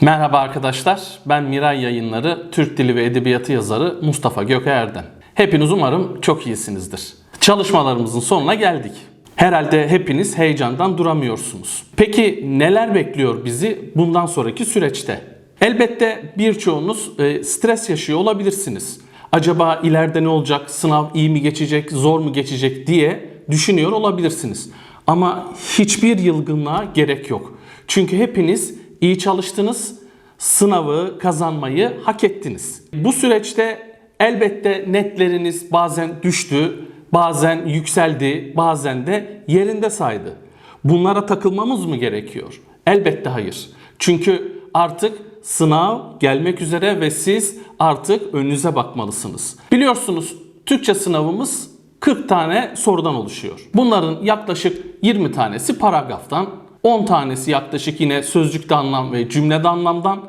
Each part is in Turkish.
Merhaba arkadaşlar, ben Miray Yayınları Türk Dili ve Edebiyatı yazarı Mustafa Gökay Erden. Hepiniz umarım çok iyisinizdir. Çalışmalarımızın sonuna geldik. Herhalde hepiniz heyecandan duramıyorsunuz. Peki neler bekliyor bizi bundan sonraki süreçte? Elbette birçoğunuz e, stres yaşıyor olabilirsiniz. Acaba ileride ne olacak, sınav iyi mi geçecek, zor mu geçecek diye düşünüyor olabilirsiniz. Ama hiçbir yılgınlığa gerek yok. Çünkü hepiniz iyi çalıştınız, sınavı kazanmayı hak ettiniz. Bu süreçte elbette netleriniz bazen düştü, bazen yükseldi, bazen de yerinde saydı. Bunlara takılmamız mı gerekiyor? Elbette hayır. Çünkü artık sınav gelmek üzere ve siz artık önünüze bakmalısınız. Biliyorsunuz Türkçe sınavımız 40 tane sorudan oluşuyor. Bunların yaklaşık 20 tanesi paragraftan, 10 tanesi yaklaşık yine sözcükte anlam ve cümlede anlamdan,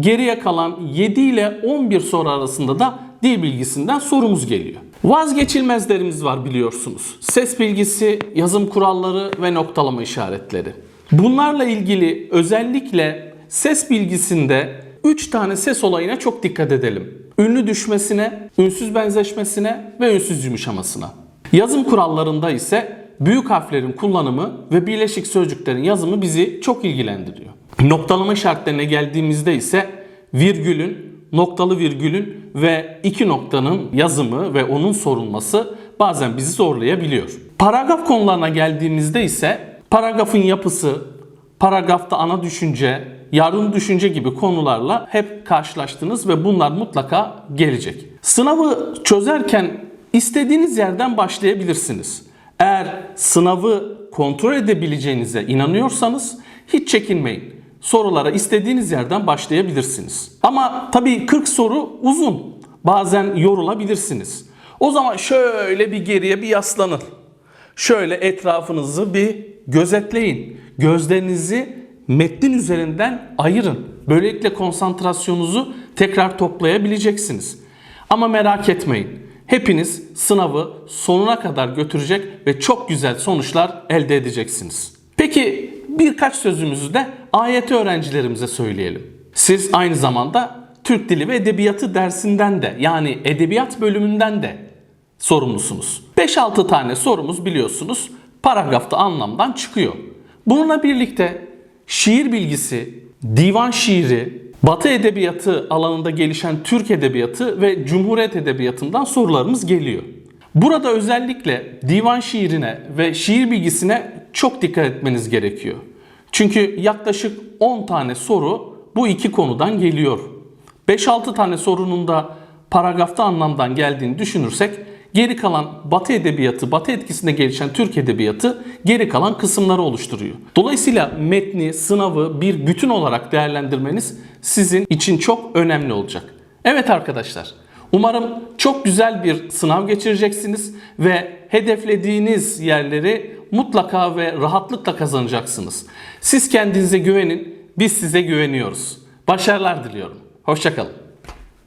geriye kalan 7 ile 11 soru arasında da dil bilgisinden sorumuz geliyor. Vazgeçilmezlerimiz var biliyorsunuz. Ses bilgisi, yazım kuralları ve noktalama işaretleri. Bunlarla ilgili özellikle ses bilgisinde 3 tane ses olayına çok dikkat edelim. Ünlü düşmesine, ünsüz benzeşmesine ve ünsüz yumuşamasına. Yazım kurallarında ise büyük harflerin kullanımı ve birleşik sözcüklerin yazımı bizi çok ilgilendiriyor. Noktalama işaretlerine geldiğimizde ise virgülün, noktalı virgülün ve iki noktanın yazımı ve onun sorulması bazen bizi zorlayabiliyor. Paragraf konularına geldiğimizde ise paragrafın yapısı, paragrafta ana düşünce, yardım düşünce gibi konularla hep karşılaştınız ve bunlar mutlaka gelecek. Sınavı çözerken istediğiniz yerden başlayabilirsiniz. Eğer sınavı kontrol edebileceğinize inanıyorsanız hiç çekinmeyin. Sorulara istediğiniz yerden başlayabilirsiniz. Ama tabii 40 soru uzun. Bazen yorulabilirsiniz. O zaman şöyle bir geriye bir yaslanın. Şöyle etrafınızı bir gözetleyin. Gözlerinizi metnin üzerinden ayırın. Böylelikle konsantrasyonunuzu tekrar toplayabileceksiniz. Ama merak etmeyin. Hepiniz sınavı sonuna kadar götürecek ve çok güzel sonuçlar elde edeceksiniz. Peki birkaç sözümüzü de AYT öğrencilerimize söyleyelim. Siz aynı zamanda Türk Dili ve Edebiyatı dersinden de yani edebiyat bölümünden de sorumlusunuz. 5-6 tane sorumuz biliyorsunuz paragrafta anlamdan çıkıyor. Bununla birlikte şiir bilgisi, divan şiiri, Batı edebiyatı alanında gelişen Türk edebiyatı ve Cumhuriyet edebiyatından sorularımız geliyor. Burada özellikle divan şiirine ve şiir bilgisine çok dikkat etmeniz gerekiyor. Çünkü yaklaşık 10 tane soru bu iki konudan geliyor. 5-6 tane sorunun da paragrafta anlamdan geldiğini düşünürsek geri kalan Batı edebiyatı, Batı etkisinde gelişen Türk edebiyatı geri kalan kısımları oluşturuyor. Dolayısıyla metni, sınavı bir bütün olarak değerlendirmeniz sizin için çok önemli olacak. Evet arkadaşlar, umarım çok güzel bir sınav geçireceksiniz ve hedeflediğiniz yerleri mutlaka ve rahatlıkla kazanacaksınız. Siz kendinize güvenin, biz size güveniyoruz. Başarılar diliyorum. Hoşçakalın.